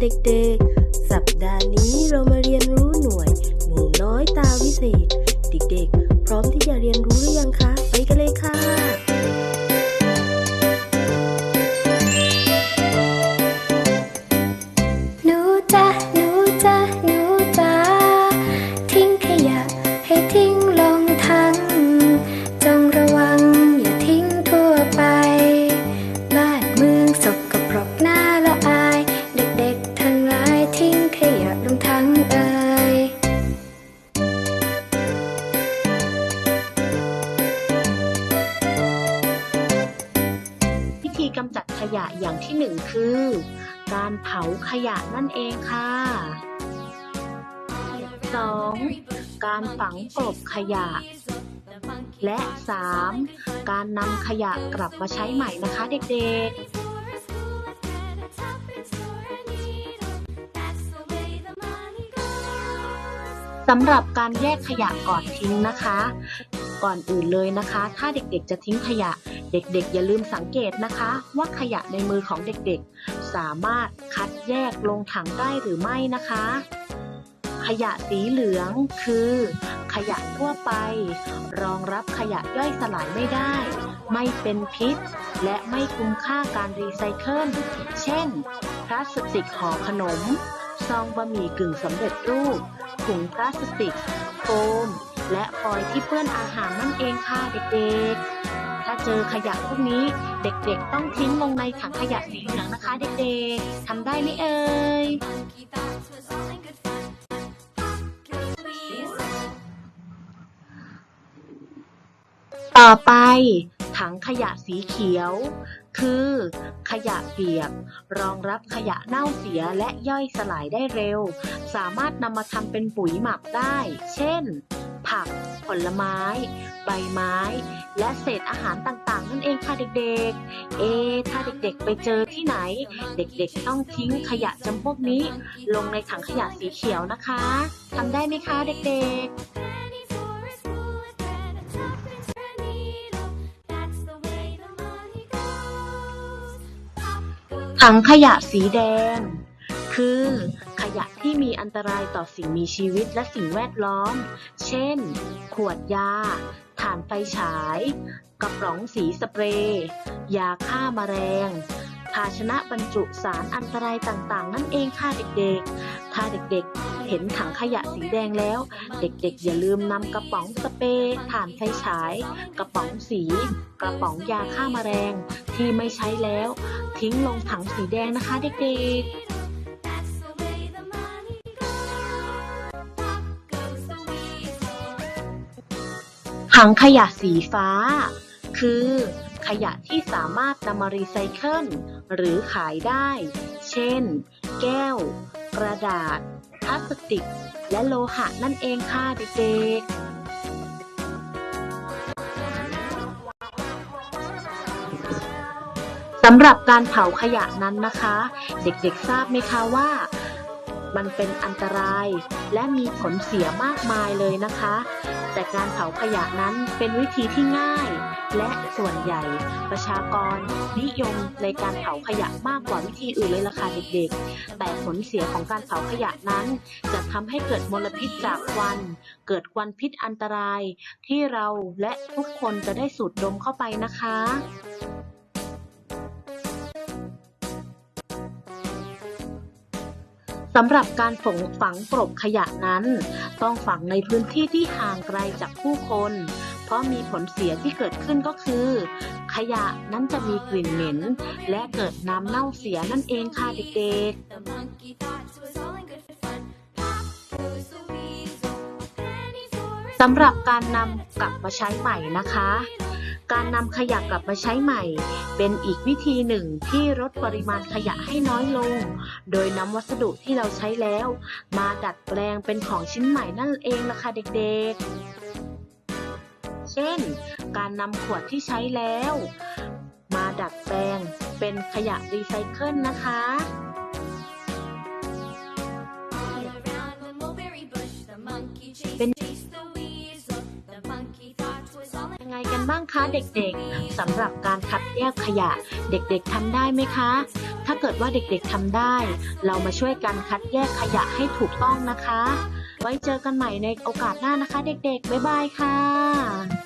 เด็กๆ สัปดาห์นี้เรามาเรียนรู้หน่วยหนูน้อยตาวิเศษ เด็กๆ พร้อมที่จะเรียนรู้หรือยังคะ ขยะอย่างที่หนึ่งคือ การเผาขยะนั่นเองค่ะ 2. การฝังกลบขยะ และ 3. การนำขยะกลับมาใช้ใหม่นะคะเด็กๆสำหรับการแยกขยะก่อนทิ้งนะคะ ก่อนอื่นเลยนะคะ ถ้าเด็กๆจะทิ้งขยะ เด็กๆ อย่าลืมสังเกตนะคะ ว่าขยะในมือของเด็กๆ สามารถคัดแยกลงถังได้หรือไม่นะคะ ขยะสีเหลืองคือ ขยะทั่วไป รองรับขยะย่อยสลายไม่ได้ ไม่เป็นพิษ และไม่คุ้มค่าการรีไซเคิลเช่น พลาสติกห่อขนม ซองบะหมี่กึ่งสำเร็จรูปถุงพลาสติก โฟม และฟอยล์ที่เปื้อนอาหารนั่นเองค่ะเด็กๆ เจอขยะพวกนี้ เด็กๆ ต้องทิ้งลงในถังขยะสีเหลืองนะคะ เด็กๆทำได้ไหมเอ่ยต่อไปถังขยะสีเขียว คือ ขยะเปียก รองรับขยะเน่าเสียและย่อยสลายได้เร็ว สามารถนำมาทำเป็นปุ๋ยหมักได้ เช่น ผัก ผลไม้ ใบไม้ และเศษอาหารต่างๆ นั่นเองค่ะเด็กๆ เอะถ้าเด็กๆ ไปเจอที่ไหน เด็กๆ ต้องทิ้งขยะจำพวกนี้ ลงในถังขยะสีเขียวนะคะทำได้ไหมคะเด็กๆถังขยะสีแดง คือขยะที่มีอันตรายต่อสิ่งมีชีวิตและสิ่งแวดล้อม เช่น ขวดยา ถ่านไฟฉาย กระป๋องสีสเปรย์ยาฆ่ามาแมลงภาชนะบรรจุสารอันตรายต่างๆ นั่นเองค่ะเด็กๆ ถ้าเด็กๆ เห็นถังขยะสีแดงแล้ว เด็กๆ อย่าลืมนำกระป๋องสเปรย์ถ่านไฟฉาย กระป๋องสี กระป๋องยาฆ่ามาแมลงที่ไม่ใช้แล้ว ทิ้งลงถังสีแดงนะคะเด็กๆ ถังขยะสีฟ้า คือ ขยะที่สามารถนำมารีไซเคิลหรือขายได้ เช่น แก้ว กระดาษ พลาสติก และโลหะนั่นเองค่ะเด็กๆสำหรับการเผาขยะนั้นนะคะ เด็กๆทราบไหมคะว่า มันเป็นอันตราย และมีผลเสียมากมายเลยนะคะ แต่การเผาขยะนั้นเป็นวิธีที่ง่าย และส่วนใหญ่ ประชากร นิยมในการเผาขยะมากกว่าวิธีอื่นเลยล่ะค่ะเด็กๆ แต่ผลเสียของการเผาขยะนั้น จะทำให้เกิดมลพิษจากควัน เกิดควันพิษอันตราย ที่เราและทุกคนจะได้สูดดมเข้าไปนะคะ สำหรับการฝังฝังกลบขยะนั้น ต้องฝังในพื้นที่ที่ห่างไกลจากผู้คน เพราะมีผลเสียที่เกิดขึ้นก็คือ ขยะนั้นจะมีกลิ่นเหม็น และเกิดน้ำเน่าเสียนั่นเองค่ะเด็กๆสำหรับการนำกลับมาใช้ใหม่นะคะ การนำขยะกลับมาใช้ใหม่ เป็นอีกวิธีหนึ่งที่ลดปริมาณขยะให้น้อยลง โดยนำวัสดุที่เราใช้แล้ว มาดัดแปลงเป็นของชิ้นใหม่นั่นเองล่ะค่ะเด็กๆ เช่น การนำขวดที่ใช้แล้ว มาดัดแปลงเป็นขยะรีไซเคิลนะคะเป็นยังไงกัน บ้างคะเด็กๆสำหรับการคัดแยกขยะ เด็กๆทำได้ไหมคะ ถ้าเกิดว่าเด็กๆทำได้ เรามาช่วยกันคัดแยกขยะให้ถูกต้องนะคะ ไว้เจอกันใหม่ในโอกาสหน้านะคะ เด็กๆบ๊ายบายค่ะ